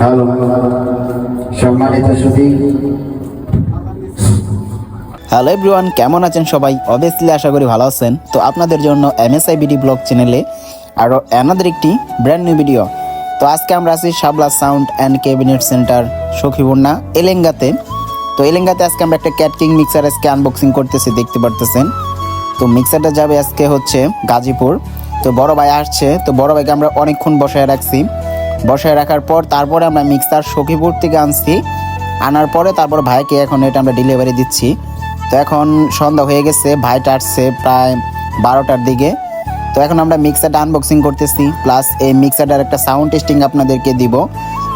Hello. সম্মানিত সুধী। Hello everyone কেমন আছেন সবাই? অবভিয়াসলি আশা করি ভালো আছেন। তো আপনাদের জন্য এমএসআই বিডি ব্লগ চ্যানেলে আরও অ্যানাদের একটি ব্র্যান্ড নিউ ভিডিও তো আজকে আমরা আছি Shabla sound and cabinet centre Sakhibanya এলেঙ্গাতে তো এলেঙ্গাতে আজকে আমরা একটা ক্যাটকিং মিক্সার আজকে আনবক্সিং করতেছি, দেখতে পারতেছেন। তো মিক্সারটা যাবে আজকে হচ্ছে গাজীপুর। তো বড় ভাই আসছে, তো বড় ভাইকে আমরা অনেকক্ষণ বসায় রাখছি। বসায় রাখার পর তারপরে আমরা মিক্সার সখীপুর থেকে আনছি। আনার পরে তারপর ভাইকে এখন এটা আমরা ডেলিভারি দিচ্ছি। তো এখন সন্ধ্যা হয়ে গেছে, ভাইটা আসছে প্রায় বারোটার দিকে। তো এখন আমরা মিক্সারটা আনবক্সিং করতেছি প্লাস এই মিক্সারটার একটা সাউন্ড টেস্টিং আপনাদেরকে দিব।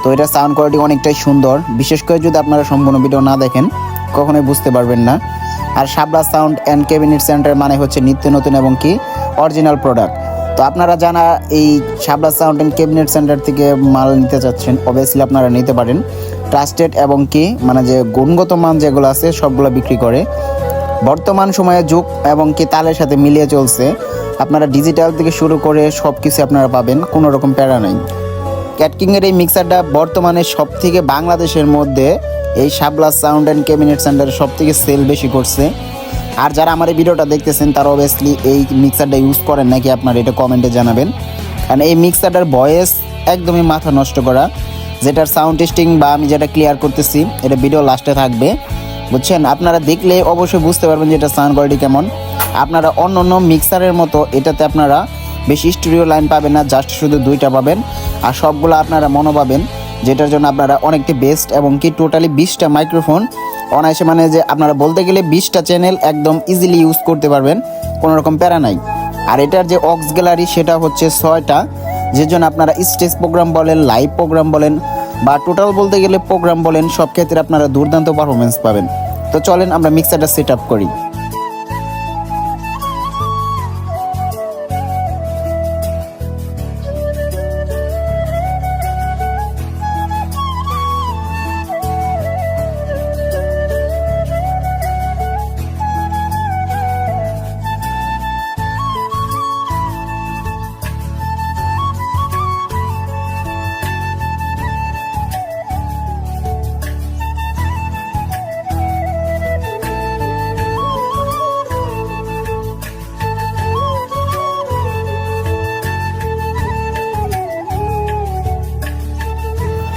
তো এটা সাউন্ড কোয়ালিটি অনেকটাই সুন্দর। বিশেষ করে যদি আপনারা সম্পূর্ণ ভিডিও না দেখেন, কখনোই বুঝতে পারবেন না। আর Sabla sound and cabinet centre মানে হচ্ছে নিত্য নতুন এবং কি অরিজিনাল প্রোডাক্ট তো আপনারা জানা এই Sabla sound and cabinet centre থেকে মাল নিতে চাচ্ছেন অবভিয়াসলি আপনারা নিতে পারেন। ট্রাস্টেড এবং কি মানে যে গুণগত মান যেগুলো আছে, সবগুলো বিক্রি করে। বর্তমান সময়ে যুগ এবং কি তালের সাথে মিলিয়ে চলছে। আপনারা ডিজিটাল থেকে শুরু করে সব কিছু আপনারা পাবেন, কোনো রকম প্যারা নেই। ক্যাটকিংয়ের এই মিক্সারটা বর্তমানে সব থেকে বাংলাদেশের মধ্যে এই শাবলা সাউন্ড অ্যান্ড ক্যাবিনেট সেন্টারে সব থেকে সেল বেশি করছে। আর যারা আমার এই ভিডিওটা দেখতেছেন, তারা অবভিয়াসলি এই মিক্সারটা ইউজ করেন নাকি আপনারা এটা কমেন্টে জানাবেন। কারণ এই মিক্সারটার ভয়েস একদমই মাথা নষ্ট করা, যেটার সাউন্ড টেস্টিং বা আমি যেটা ক্লিয়ার করতেছি, এটা ভিডিও লাস্টে থাকবে। বুঝছেন? আপনারা দেখলে অবশ্যই বুঝতে পারবেন যে এটা সাউন্ড কোয়ালিটি কেমন। আপনারা অন্য অন্য মিক্সারের মতো এটাতে আপনারা বেশি স্টুডিও লাইন পাবেন না জাস্ট শুধু দুইটা পাবেন। আর সবগুলো আপনারা মনো পাবেন, যেটার জন্য আপনারা অনেকটি বেস্ট এবং কি টোটালি বিশটা মাইক্রোফোন অনায়াসে মানে যে আপনারা বলতে গেলে বিশটা চ্যানেল একদম ইজিলি ইউজ করতে পারবেন কোনো রকম প্যারা নাই। আর এটার যে অক্স গ্যালারি সেটা হচ্ছে ছয়টা, যে জন্য আপনারা স্টেজ প্রোগ্রাম বলেন লাইভ প্রোগ্রাম বলেন, বা টোটাল বলতে গেলে প্রোগ্রাম বলেন, সব ক্ষেত্রে আপনারা দুর্দান্ত পারফরমেন্স পাবেন। তো চলেন আমরা মিক্সারটা সেট আপ করি।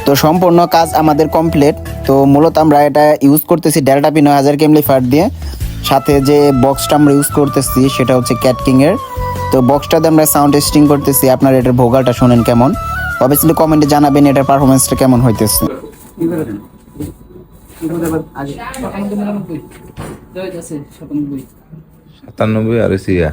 তো সম্পূর্ণ কাজ আমাদের কমপ্লিট তো মূলত আমরা এটা ইউজ করতেছি ডেল্টা পি নয় হাজার কেমলি ফার দিয়ে। সাথে যে বক্সটা আমরা ইউজ করতেছি সেটা হচ্ছে ক্যাটকিং এর। তো বক্সটাতে আমরা সাউন্ড টেস্টিং করতেছি। আপনার এটার ভোগালটা শোনেন কেমন। অবভিয়াসলি কমেন্টে জানাবেন এটার পারফরমেন্সটা কেমন হইতেছে। সাতানব্বই আর সিয়া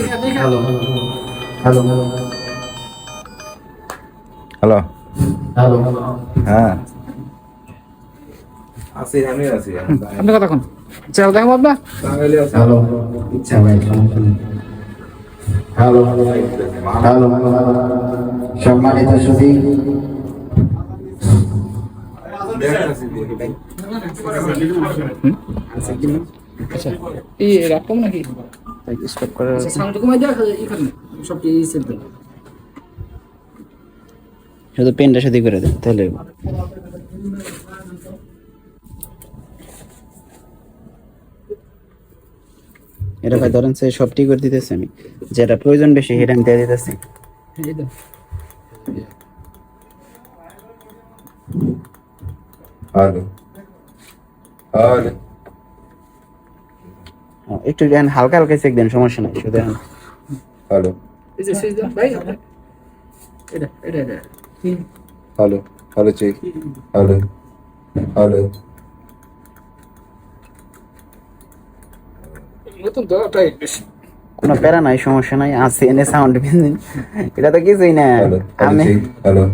হ্যালো হ্যালো হ্যালো হ্যালো হ্যাঁ। আছি আমি আছি আপনি কথা কোন চাল দেখাবো আপনার হ্যালো ইচ্ছা ভাই হ্যালো হ্যালো সম্মানিত সুধী। আচ্ছা। এই রাখতাম নাকি? স্টপ করে আচ্ছা সাউন্ড কমাই এখানে সব এই সেট দেন। শুধু পেনটা সাথে করে দেন তাহলে এটা ভাই ধরেন সে সবটি করে দিতেছি আমি যেটা প্রয়োজন বেশি সেটা আমি দিয়ে দিতেছি। হ্যালো হ্যালো হ্যাঁ, একটু দেন হালকা হালকা চেক দেন সমস্যা নাই শুধু দেন। Hello hello hello check hello hello কোনো প্যারা নাই সমস্যা নাই আছে এনে সাউন্ড এটা তো কিছুই না। আমি হ্যালো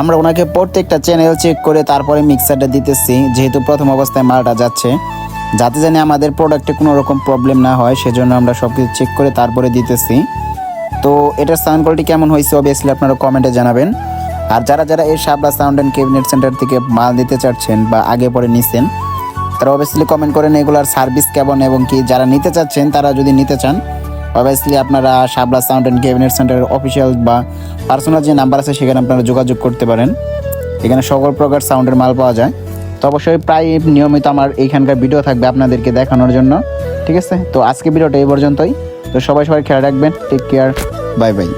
আমরা ওনাকে প্রত্যেকটা চ্যানেল চেক করে তারপরে মিক্সারটা দিতেছি, যেহেতু প্রথম অবস্থায় মালটা যাচ্ছে। যাতে জানি আমাদের প্রোডাক্টে কোনো রকম প্রবলেম না হয়, সেজন্য আমরা সব কিছু চেক করে তারপরে দিতেছি। তো এটার সাউন্ড কোয়ালিটি কেমন হয়েছে অবভিয়াসলি আপনারা কমেন্টে জানাবেন। আর যারা যারা এই Shabla sound and cabinet centre থেকে মাল নিতে চাচ্ছেন বা আগে পরে নিছেন, তারা অবভিয়াসলি কমেন্ট করেন এগুলার সার্ভিস কেমন এবং কি। যারা নিতে চাচ্ছেন, তারা যদি নিতে চান অবভিয়াসলি আপনারা শাবলা সাউন্ড অ্যান্ড ক্যাবিনেট সেন্টারের অফিসিয়াল বা পার্সোনাল যে নাম্বার আছে, সেখানে আপনারা যোগাযোগ করতে পারেন। এখানে সকল প্রকার সাউন্ডের মাল পাওয়া যায়। তো অবশ্যই প্রায় নিয়মিত আমার এইখানকার ভিডিও থাকবে আপনাদেরকে দেখানোর জন্য। ঠিক আছে? তো আজকে ভিডিওটা এই পর্যন্তই। তো সবাই সবাই খেয়াল রাখবেন। Take care bye bye